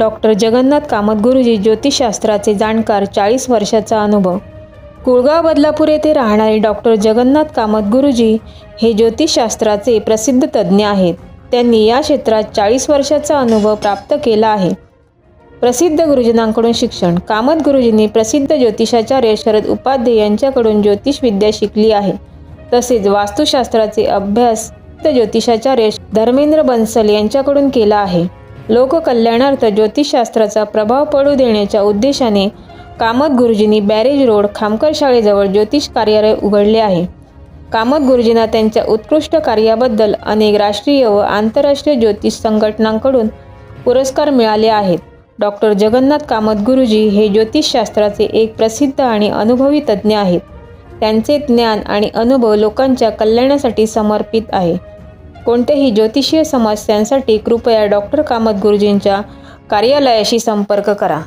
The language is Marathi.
डॉक्टर जगन्नाथ कामत गुरुजी ज्योतिषशास्त्राचे जाणकार चाळीस वर्षाचा अनुभव. कुळगाव बदलापूर येथे राहणारे डॉक्टर जगन्नाथ कामत गुरुजी हे ज्योतिषशास्त्राचे प्रसिद्ध तज्ज्ञ आहेत. त्यांनी या क्षेत्रात चाळीस वर्षाचा अनुभव प्राप्त केला आहे. प्रसिद्ध गुरुजनांकडून शिक्षण. कामत गुरुजींनी प्रसिद्ध ज्योतिषाचार्य शरद उपाध्ये यांच्याकडून ज्योतिष विद्या शिकली आहे. तसेच वास्तुशास्त्राचे अभ्यास ज्योतिषाचार्य धर्मेंद्र बन्सल यांच्याकडून केला आहे. लोककल्याणार्थ ज्योतिषशास्त्राचा प्रभाव पडू देण्याच्या उद्देशाने कामत गुरुजींनी बॅरेज रोड खामकर शाळेजवळ ज्योतिष कार्यालय उघडले आहे. कामत गुरुजींना त्यांच्या उत्कृष्ट कार्याबद्दल अनेक राष्ट्रीय व आंतरराष्ट्रीय ज्योतिष संघटनांकडून पुरस्कार मिळाले आहेत. डॉक्टर जगन्नाथ कामत गुरुजी हे ज्योतिषशास्त्राचे एक प्रसिद्ध आणि अनुभवी तज्ज्ञ आहेत. त्यांचे ज्ञान आणि अनुभव लोकांच्या कल्याणासाठी समर्पित आहे. कोणत्याही ज्योतिषीय समस्यांसाठी कृपया डॉक्टर कामत गुरुजींच्या कार्यालयाशी संपर्क करा.